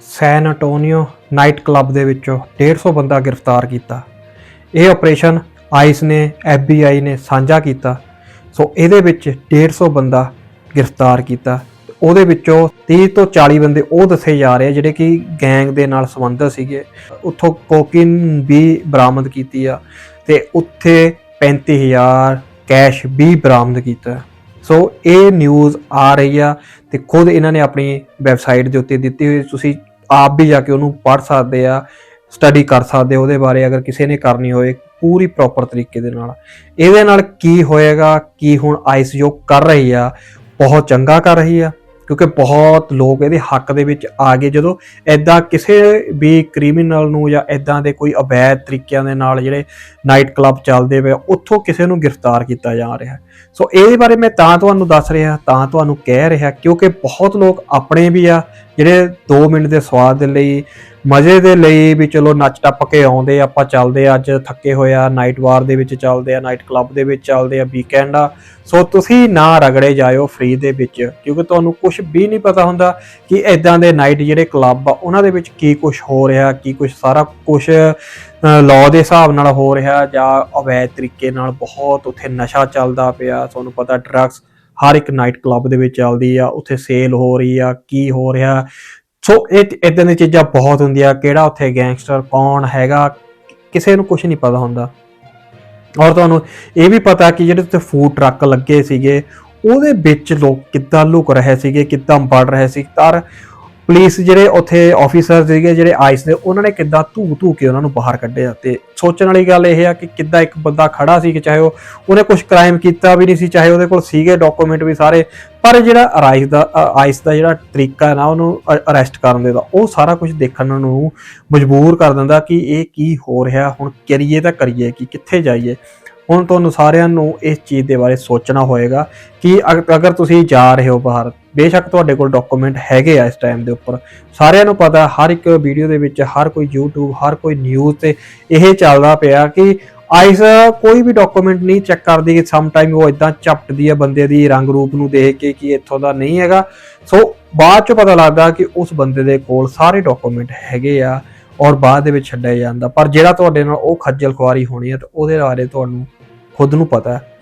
ਸੈਨ Antonio night club ਦੇ ਵਿੱਚੋਂ 150 ਬੰਦਾ ਗ੍ਰਿਫਤਾਰ ਕੀਤਾ। ਇਹ ਆਪਰੇਸ਼ਨ ਆਈਸ ਨੇ FBI ਨੇ ਸਾਂਝਾ ਕੀਤਾ। ਸੋ ਇਹਦੇ ਵਿੱਚ 150 ਬੰਦਾ ਗ੍ਰਿਫਤਾਰ ਕੀਤਾ। ਉਹਦੇ ਵਿੱਚੋਂ 30 ਤੋਂ 40 ਬੰਦੇ ਉਹ ਦੱਸੇ ਜਾ ਰਹੇ ਆ, ਜਿਹੜੇ ਕਿ ਗੈਂਗ ਦੇ ਨਾਲ ਸੰਬੰਧਿਤ ਸੀਗੇ। ਉੱਥੋਂ ਕੋਕਿਨ ਵੀ ਬਰਾਮਦ ਕੀਤੀ ਆ ਤੇ ਉੱਥੇ 35000 ਕੈਸ਼ ਵੀ ਬਰਾਮਦ ਕੀਤਾ। ਸੋ ਇਹ ਨਿਊਜ਼ ਆ ਰਹੀ ਆ ਤੇ ਖੁਦ ਇਹਨਾਂ ਨੇ ਆਪਣੀ ਵੈਬਸਾਈਟ ਦੇ ਉੱਤੇ ਦਿੱਤੀ ਹੋਈ ਤੁਸੀਂ ਆਪ ਵੀ ਜਾ ਕੇ ਉਹਨੂੰ ਪੜ੍ਹ ਸਕਦੇ ਆ ਸਟੱਡੀ ਕਰ ਸਕਦੇ ਉਹਦੇ ਬਾਰੇ ਅਗਰ ਕਿਸੇ ਨੇ ਕਰਨੀ ਹੋਵੇ ਪੂਰੀ ਪ੍ਰੋਪਰ ਤਰੀਕੇ ਦੇ ਨਾਲ। ਇਹਦੇ ਨਾਲ ਕੀ ਹੋਏਗਾ, ਕੀ ਹੁਣ ਆਈਸ ਕਰ ਰਹੀ ਆ, ਬਹੁਤ ਚੰਗਾ ਕਰ ਰਹੀ ਆ, ਕਿਉਂਕਿ ਬਹੁਤ ਲੋਕ ਇਹਦੇ ਹੱਕ ਦੇ ਵਿੱਚ ਆ ਗਏ। ਜਦੋਂ ਐਦਾਂ ਕਿਸੇ ਵੀ ਕ੍ਰਿਮੀਨਲ ਨੂੰ ਜਾਂ ਐਦਾਂ ਦੇ ਕੋਈ ਅਵੈਧ ਤਰੀਕਿਆਂ ਦੇ ਨਾਲ ਜਿਹੜੇ ਨਾਈਟ ਕਲੱਬ ਚੱਲਦੇ ਪਏ ਉੱਥੋਂ ਕਿਸੇ ਨੂੰ ਗ੍ਰਿਫਤਾਰ ਕੀਤਾ ਜਾ ਰਿਹਾ ਸੋ ਇਹਦੇ ਬਾਰੇ ਮੈਂ ਤਾਂ ਤੁਹਾਨੂੰ ਦੱਸ ਰਿਹਾ, ਤਾਂ ਤੁਹਾਨੂੰ ਕਹਿ ਰਿਹਾ, ਕਿਉਂਕਿ ਬਹੁਤ ਲੋਕ ਆਪਣੇ ਵੀ ਆ ਜਿਹੜੇ 2 ਮਿੰਟ ਦੇ ਸਵਾਦ ਦੇ ਲਈ, ਮਜ਼ੇ ਦੇ ਲਈ ਵੀ ਚਲੋ ਨੱਚ ਟੱਪ ਕੇ ਆਉਂਦੇ, ਆਪਾਂ ਚੱਲਦੇ ਆ ਅੱਜ ਥੱਕੇ ਹੋਏ ਆ ਨਾਈਟ ਵਾਰ ਦੇ ਵਿੱਚ ਚੱਲਦੇ ਆ ਨਾਈਟ ਕਲੱਬ ਦੇ ਵਿੱਚ ਚੱਲਦੇ ਆ ਵੀਕਐਂਡ ਆ। ਸੋ ਤੁਸੀਂ ਨਾ ਰਗੜੇ ਜਾਇਓ ਫ੍ਰੀ ਦੇ ਵਿੱਚ, ਕਿਉਂਕਿ ਤੁਹਾਨੂੰ ਕੁਝ ਵੀ ਨਹੀਂ ਪਤਾ ਹੁੰਦਾ ਕਿ ਇਦਾਂ ਦੇ ਨਾਈਟ ਜਿਹੜੇ ਕਲੱਬ ਆ, ਉਹਨਾਂ ਦੇ ਵਿੱਚ ਕੀ ਕੁਝ ਹੋ ਰਿਹਾ, ਕੀ ਕੁਝ ਸਾਰਾ ਕੁਝ ਲਾਅ ਦੇ ਹਿਸਾਬ ਨਾਲ ਹੋ ਰਿਹਾ ਜਾਂ ਅਵੈਧ ਤਰੀਕੇ ਨਾਲ ਬਹੁਤ ਉੱਥੇ ਨਸ਼ਾ ਚੱਲਦਾ ਪਿਆ, ਤੁਹਾਨੂੰ ਪਤਾ ਡਰੱਗਸ ਹਰ ਇੱਕ ਨਾਈਟ ਕਲੱਬ ਦੇ ਵਿੱਚ ਚੱਲਦੀ ਆ, ਉੱਥੇ ਸੇਲ ਹੋ ਰਹੀ ਆ, ਕੀ ਹੋ ਰਿਹਾ। ਸੋ ਇਹ ਇਦਾਂ ਦੀਆਂ ਚੀਜ਼ਾਂ ਬਹੁਤ ਹੁੰਦੀਆਂ, ਕਿਹੜਾ ਉੱਥੇ ਗੈਂਗਸਟਰ ਕੌਣ ਹੈਗਾ, ਕਿਸੇ ਨੂੰ ਕੁਝ ਨਹੀਂ ਪਤਾ ਹੁੰਦਾ। ਔਰ ਤੁਹਾਨੂੰ ਇਹ ਵੀ ਪਤਾ ਕਿ ਜਿਹੜੇ ਉੱਥੇ ਫੂਡ ਟਰੱਕ ਲੱਗੇ ਸੀਗੇ, ਉਹਦੇ ਵਿੱਚ ਲੋਕ ਕਿੱਦਾਂ ਲੁਕ ਰਹੇ ਸੀਗੇ, ਕਿੱਦਾਂ ਵੜ ਰਹੇ ਸੀ। ਤਾਂ ਪੁਲਿਸ ਜਿਹੜੇ ਉੱਥੇ ਆਫੀਸਰ ਸੀਗੇ, ਜਿਹੜੇ ਆਈਸ ਦੇ, ਉਹਨਾਂ ਨੇ ਕਿੱਦਾਂ ਧੂ ਧੂ ਕੇ ਉਹਨਾਂ ਨੂੰ ਬਾਹਰ ਕੱਢਿਆ ਤੇ ਸੋਚਣ ਵਾਲੀ ਗੱਲ ਇਹ ਆ ਕਿ ਕਿੱਦਾਂ ਇੱਕ ਬੰਦਾ ਖੜਾ ਸੀ ਕਿ ਚਾਹੇ ਉਹ ਉਹਨੇ ਕੁਝ ਕ੍ਰਾਈਮ ਕੀਤਾ ਵੀ ਨਹੀਂ ਸੀ, ਚਾਹੇ ਉਹਦੇ ਕੋਲ ਸੀਗੇ ਡਾਕੂਮੈਂਟ ਵੀ ਸਾਰੇ, ਪਰ ਜਿਹੜਾ ਆਈਸ ਦਾ ਆਈਸ ਦਾ ਜਿਹੜਾ ਤਰੀਕਾ ਹੈ ਨਾ, ਉਹਨੂੰ ਅਰੈਸਟ ਕਰਨ ਦੇ ਦਾ, ਉਹ ਸਾਰਾ ਕੁਝ ਦੇਖਣ ਨੂੰ ਮਜਬੂਰ ਕਰ ਦਿੰਦਾ ਕਿ ਇਹ ਕੀ ਹੋ ਰਿਹਾ, ਹੁਣ ਕਰੀਏ ਤਾਂ ਕਰੀਏ, ਕਿ ਕਿੱਥੇ ਜਾਈਏ। ਹੁਣ ਤੁਹਾਨੂੰ ਸਾਰਿਆਂ ਨੂੰ ਇਸ ਚੀਜ਼ ਦੇ ਬਾਰੇ ਸੋਚਣਾ ਹੋਏਗਾ ਕਿ ਅਗ- ਅਗਰ ਤੁਸੀਂ ਜਾ ਰਹੇ ਹੋ ਬਾਹਰ ਬੇਸ਼ੱਕ ਤੁਹਾਡੇ ਕੋਲ ਡਾਕੂਮੈਂਟ ਹੈਗੇ ਆ ਇਸ ਟਾਈਮ ਦੇ ਉੱਪਰ। ਸਾਰਿਆਂ ਨੂੰ ਪਤਾ, ਹਰ ਇੱਕ ਵੀਡੀਓ ਦੇ ਵਿੱਚ, ਹਰ ਕੋਈ YouTube, ਹਰ ਕੋਈ ਨਿਊਜ਼ ਤੇ ਇਹ ਚੱਲਦਾ ਪਿਆ ਕਿ ਆਈਸ ਕੋਈ ਵੀ ਡਾਕੂਮੈਂਟ ਨਹੀਂ ਚੈੱਕ ਕਰਦੀ ਕਿ ਸਮ ਟਾਈਮ ਉਹ ਇਦਾਂ ਝਪਟਦੀ ਹੈ ਬੰਦੇ ਦੀ ਰੰਗ ਰੂਪ ਨੂੰ ਦੇਖ ਕੇ ਕਿ ਇੱਥੋਂ ਦਾ ਨਹੀਂ ਹੈਗਾ। ਸੋ ਬਾਅਦ ਚ ਪਤਾ ਲੱਗਦਾ ਕਿ ਉਸ ਬੰਦੇ ਦੇ ਕੋਲ ਸਾਰੇ ਡਾਕੂਮੈਂਟ ਹੈਗੇ ਆ ਔਰ ਬਾਅਦ ਦੇ ਵਿੱਚ ਛੱਡਿਆ ਜਾਂਦਾ। ਪਰ ਜਿਹੜਾ ਤੁਹਾਡੇ ਨਾਲ ਉਹ ਖੱਜਲ ਖੁਆਰੀ ਹੋਣੀ ਹੈ ਤੇ ਉਹਦੇ ਬਾਰੇ ਤੁਹਾਨੂੰ ਖੁਦ ਨੂੰ ਪਤਾ ਹੈ।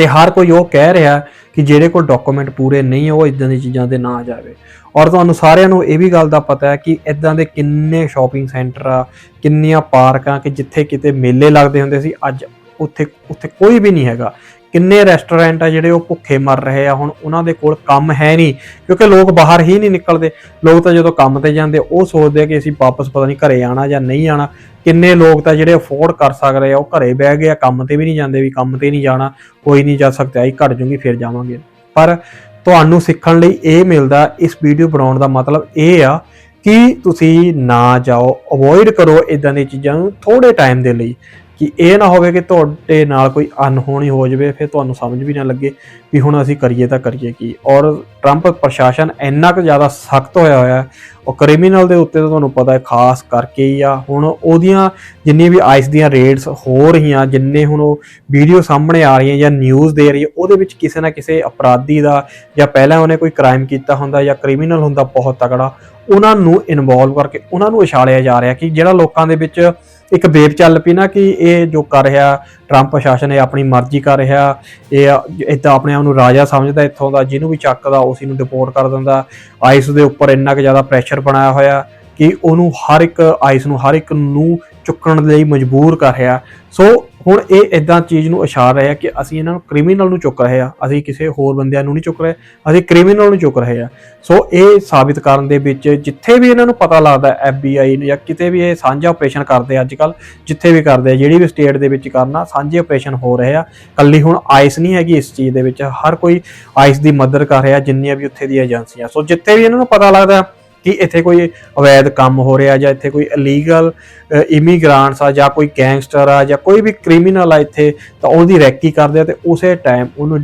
ਤੇ ਹਰ ਕੋਈ ਉਹ ਕਹਿ ਰਿਹਾ ਕਿ ਜਿਹੜੇ ਕੋਲ ਡਾਕੂਮੈਂਟ ਪੂਰੇ ਨਹੀਂ ਉਹ ਇਦਾਂ ਦੀਆਂ ਚੀਜ਼ਾਂ ਦੇ ਨਾ ਜਾਵੇ। ਔਰ ਤੁਹਾਨੂੰ ਸਾਰਿਆਂ ਨੂੰ ਇਹ ਵੀ ਗੱਲ ਦਾ ਪਤਾ ਹੈ ਕਿ ਇਦਾਂ ਦੇ ਕਿੰਨੇ ਸ਼ਾਪਿੰਗ ਸੈਂਟਰ ਆ, ਕਿੰਨੀਆਂ ਪਾਰਕਾਂ ਕਿ ਜਿੱਥੇ ਕਿਤੇ ਮੇਲੇ ਲੱਗਦੇ ਹੁੰਦੇ ਸੀ, ਅੱਜ ਉੱਥੇ ਉੱਥੇ ਕੋਈ ਵੀ ਨਹੀਂ ਹੈਗਾ। ਕਿੰਨੇ ਰੈਸਟੋਰੈਂਟ ਆ ਜਿਹੜੇ ਉਹ ਭੁੱਖੇ ਮਰ ਰਹੇ ਆ, ਹੁਣ ਉਹਨਾਂ ਦੇ ਕੋਲ ਕੰਮ ਹੈ ਨਹੀਂ, ਕਿਉਂਕਿ ਲੋਕ ਬਾਹਰ ਹੀ ਨਹੀਂ ਨਿਕਲਦੇ। ਲੋਕ ਤਾਂ ਜਦੋਂ ਕੰਮ ਤੇ ਜਾਂਦੇ, ਉਹ ਸੋਚਦੇ ਆ ਕਿ ਅਸੀਂ ਵਾਪਸ ਪਤਾ ਨਹੀਂ ਘਰੇ ਆਣਾ ਜਾਂ ਨਹੀਂ ਆਣਾ। ਕਿੰਨੇ ਲੋਕ ਤਾਂ ਜਿਹੜੇ ਅਫੋਰਡ ਕਰ ਸਕਦੇ ਆ, ਉਹ ਘਰੇ ਬਹਿ ਗਏ ਆ, ਕੰਮ ਤੇ ਵੀ ਨਹੀਂ ਜਾਂਦੇ, ਵੀ ਕੰਮ ਤੇ ਨਹੀਂ ਜਾਣਾ, ਕੋਈ ਨਹੀਂ ਜਾ ਸਕਦਾ ਆਈ ਘਟ ਜੂਗੀ, ਫਿਰ ਜਾਵਾਂਗੇ। ਪਰ ਤੁਹਾਨੂੰ ਸਿੱਖਣ ਲਈ ਇਹ ਮਿਲਦਾ, ਇਸ ਵੀਡੀਓ ਬਣਾਉਣ ਦਾ ਮਤਲਬ ਇਹ ਆ ਕਿ ਤੁਸੀਂ ਨਾ ਜਾਓ ਅਵੋਇਡ ਕਰੋ ਇਦਾਂ ਦੀਆਂ ਚੀਜ਼ਾਂ ਨੂੰ ਥੋੜੇ ਟਾਈਮ ਦੇ ਲਈ। ਕਿ ਇਹ ਨਾ ਹੋਵੇ ਕਿ ਤੁਹਾਡੇ ਨਾਲ ਕੋਈ ਅਨਹੋਣੀ ਹੋ ਜਾਵੇ, ਫਿਰ ਤੁਹਾਨੂੰ ਸਮਝ ਵੀ ਨਾ ਲੱਗੇ। ਵੀ ਹੁਣ ਅਸੀਂ ਕਰੀਏ ਤਾਂ ਕਰੀਏ ਕੀ। ਔਰ ਟਰੰਪ ਪ੍ਰਸ਼ਾਸਨ ਇੰਨਾ ਕੁ ਜ਼ਿਆਦਾ ਸਖਤ ਹੋਇਆ ਹੋਇਆ ਹੈ, ਉਹ ਕ੍ਰਿਮੀਨਲ ਦੇ ਉੱਤੇ ਤਾਂ ਤੁਹਾਨੂੰ ਪਤਾ ਹੈ, ਖਾਸ ਕਰਕੇ ਹੀ ਆ। ਹੁਣ ਉਹਦੀਆਂ ਜਿੰਨੀਆਂ ਵੀ ਆਈਸ ਦੀਆਂ ਰੇਡਸ ਹੋ ਰਹੀਆਂ, ਜਿੰਨੇ ਹੁਣ ਉਹ ਵੀਡੀਓ ਸਾਹਮਣੇ ਆ ਰਹੀਆਂ ਜਾਂ ਨਿਊਜ਼ ਦੇ ਰਹੀ ਹੈ ਉਹਦੇ ਵਿੱਚ ਕਿਸੇ ਨਾ ਕਿਸੇ ਅਪਰਾਧੀ ਦਾ ਜਾਂ ਪਹਿਲਾਂ ਉਹਨੇ ਕੋਈ ਕ੍ਰਾਈਮ ਕੀਤਾ ਹੁੰਦਾ ਜਾਂ ਕ੍ਰਿਮੀਨਲ ਹੁੰਦਾ ਬਹੁਤ ਤਕੜਾ, ਉਹਨਾਂ ਨੂੰ ਇਨਵੋਲਵ ਕਰਕੇ, ਉਹਨਾਂ ਨੂੰ ਇਛਾਲਿਆ ਜਾ ਰਿਹਾ ਕਿ ਜਿਹੜਾ ਲੋਕਾਂ ਦੇ ਵਿੱਚ ਇੱਕ ਵੇਵ ਚੱਲ ਪਈ ਨਾ ਕਿ ਇਹ ਜੋ ਕਰ ਰਿਹਾ ਟਰੰਪ ਪ੍ਰਸ਼ਾਸਨ ਇਹ ਆਪਣੀ ਮਰਜ਼ੀ ਕਰ ਰਿਹਾ, ਇਹ ਇਦਾਂ ਆਪਣੇ ਆਪ ਨੂੰ ਰਾਜਾ ਸਮਝਦਾ ਇੱਥੋਂ ਦਾ, ਜਿਹਨੂੰ ਵੀ ਚੱਕਦਾ ਉਸ ਨੂੰ ਡਿਪੋਰਟ ਕਰ ਦਿੰਦਾ। ਆਈਸ ਦੇ ਉੱਪਰ ਇੰਨਾ ਕੁ ਜ਼ਿਆਦਾ ਪ੍ਰੈਸ਼ਰ ਬਣਾਇਆ ਹੋਇਆ ਕਿ ਉਹਨੂੰ ਹਰ ਇੱਕ ਆਈਸ ਨੂੰ ਹਰ ਇੱਕ ਨੂੰ ਚੁੱਕਣ ਲਈ ਮਜਬੂਰ ਕਰ ਰਿਹਾ। ਸੋ ਹੁਣ ਇਹ ਇਦਾਂ ਚੀਜ਼ ਨੂੰ ਇਸ਼ਾਰਾ ਰਿਹਾ ਕਿ ਅਸੀਂ ਇਹਨਾਂ ਨੂੰ ਕ੍ਰਿਮੀਨਲ ਨੂੰ ਚੁੱਕ ਰਹੇ ਆ, ਅਸੀਂ ਕਿਸੇ ਹੋਰ ਬੰਦਿਆਂ ਨੂੰ ਨਹੀਂ ਚੁੱਕ ਰਹੇ, ਅਸੀਂ ਕ੍ਰਿਮੀਨਲ ਨੂੰ ਚੁੱਕ ਰਹੇ ਆ। ਸੋ ਇਹ ਸਾਬਿਤ ਕਰਨ ਦੇ ਵਿੱਚ ਜਿੱਥੇ ਵੀ ਇਹਨਾਂ ਨੂੰ ਪਤਾ ਲੱਗਦਾ FBI ਨੂੰ ਜਾਂ ਕਿਤੇ ਵੀ ਇਹ ਸਾਂਝਾ ਆਪਰੇਸ਼ਨ ਕਰਦੇ ਅੱਜ ਅੱਜਕੱਲ ਜਿੱਥੇ ਵੀ ਕਰਦੇ ਆ, ਜਿਹੜੀ ਵੀ ਸਟੇਟ ਦੇ ਵਿੱਚ ਕਰਨਾ, ਸਾਂਝੇ ਆਪਰੇਸ਼ਨ ਹੋ ਰਹੇ ਆ। ਕੱਲੀ ਹੁਣ ਆਈਸ ਨਹੀਂ ਹੈਗੀ ਇਸ ਚੀਜ਼ ਦੇ ਵਿੱਚ, ਹਰ ਕੋਈ ਆਈਸ ਦੀ ਮਦਦ ਕਰ ਰਿਹਾ, ਜਿੰਨੀਆਂ ਵੀ ਉੱਥੇ ਦੀਆਂ ਏਜੰਸੀਆਂ। ਸੋ ਜਿੱਥੇ ਵੀ ਇਹਨਾਂ ਨੂੰ ਪਤਾ ਲੱਗਦਾ ਕਿ ਇੱਥੇ ਕੋਈ ਅਵੈਧ ਕੰਮ ਹੋ ਰਿਹਾ ਜਾਂ ਇੱਥੇ ਕੋਈ ਇਲੀਗਲ ਇਮੀਗ੍ਰਾਂਟਸ ਆ ਜਾਂ ਕੋਈ ਗੈਂਗਸਟਰ ਆ ਜਾਂ ਕੋਈ ਵੀ ਕ੍ਰਿਮੀਨਲ ਆ ਇੱਥੇ, ਤਾਂ ਉਹਦੀ ਰੈਕੀ ਕਰਦੇ ਆ ਤੇ ਉਸੇ ਟਾਈਮ ਉਹਨੂੰ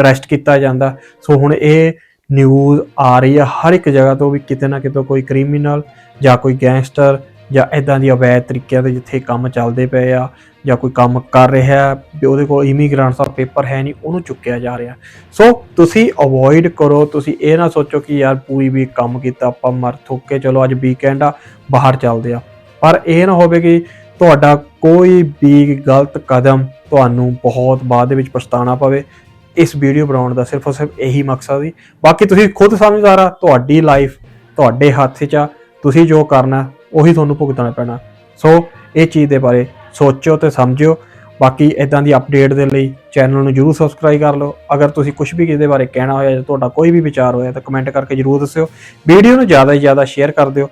ਅਰੈਸਟ ਕੀਤਾ ਜਾਂਦਾ। ਸੋ ਹੁਣ ਇਹ ਨਿਊਜ਼ ਆ ਰਹੀ ਆ ਹਰ ਇੱਕ ਜਗ੍ਹਾ ਤੋਂ ਵੀ ਕਿਤੇ ਨਾ ਕਿਤੇ ਕੋਈ ਕ੍ਰਿਮੀਨਲ ਜਾਂ ਕੋਈ ਗੈਂਗਸਟਰ ਜਾਂ ਇਦਾਂ ਦੀ ਅਵੈਧ ਤਰੀਕਿਆਂ ਦੇ ਜਿੱਥੇ ਕੰਮ ਚੱਲਦੇ ਪਏ ਆ। ਜਾਂ ਕੋਈ ਕੰਮ ਕਰ ਰਿਹਾ ਵੀ ਉਹਦੇ ਕੋਲ ਇਮੀਗ੍ਰੈਂਟਸ ਦਾ ਪੇਪਰ ਹੈ ਨਹੀਂ, ਉਹਨੂੰ ਚੁੱਕਿਆ ਜਾ ਰਿਹਾ। ਸੋ ਤੁਸੀਂ ਅਵੋਇਡ ਕਰੋ, ਤੁਸੀਂ ਇਹ ਨਾ ਸੋਚੋ ਕਿ ਯਾਰ ਪੂਰੀ ਵੀ ਕੰਮ ਕੀਤਾ, ਆਪਾਂ ਮਰ ਥੁੱਕ ਕੇ ਚਲੋ ਅੱਜ ਵੀਕਐਂਡ ਆ, ਬਾਹਰ ਚੱਲਦੇ ਆ। ਪਰ ਇਹ ਨਾ ਹੋਵੇ ਕਿ ਤੁਹਾਡਾ ਕੋਈ ਵੀ ਗਲਤ ਕਦਮ ਤੁਹਾਨੂੰ ਬਹੁਤ ਬਾਅਦ ਦੇ ਵਿੱਚ ਪਛਤਾਣਾ ਪਵੇ। ਇਸ ਵੀਡੀਓ ਬਣਾਉਣ ਦਾ ਸਿਰਫ ਔਰ ਸਿਰਫ ਇਹੀ ਮਕਸਦ ਸੀ। ਬਾਕੀ ਤੁਸੀਂ ਖੁਦ ਸਮਝਦਾਰ ਆ, ਤੁਹਾਡੀ ਲਾਈਫ ਤੁਹਾਡੇ ਹੱਥ 'ਚ ਆ, ਤੁਸੀਂ ਜੋ ਕਰਨਾ, ਉਹੀ ਤੁਹਾਨੂੰ ਭੁਗਤਣਾ ਪੈਣਾ। ਸੋ ਇਹ ਚੀਜ਼ ਦੇ ਬਾਰੇ ਸੋਚਿਓ ਤੇ ਸਮਝਿਓ। ਬਾਕੀ ਇਦਾਂ ਦੀ ਅਪਡੇਟ ਦੇ ਲਈ ਚੈਨਲ ਨੂੰ ਜਰੂਰ ਸਬਸਕ੍ਰਾਈਬ ਕਰ ਲਓ। ਅਗਰ ਤੁਸੀਂ ਕੁਝ ਵੀ ਇਹਦੇ ਬਾਰੇ ਕਹਿਣਾ ਹੋਇਆ ਜਾਂ ਤੁਹਾਡਾ ਕੋਈ ਵੀ ਵਿਚਾਰ ਹੋਇਆ ਤਾਂ ਕਮੈਂਟ ਕਰਕੇ ਜਰੂਰ ਦੱਸਿਓ। ਵੀਡੀਓ ਨੂੰ ਜ਼ਿਆਦਾ ਤੋਂ ਜ਼ਿਆਦਾ ਸ਼ੇਅਰ ਕਰ ਦਿਓ।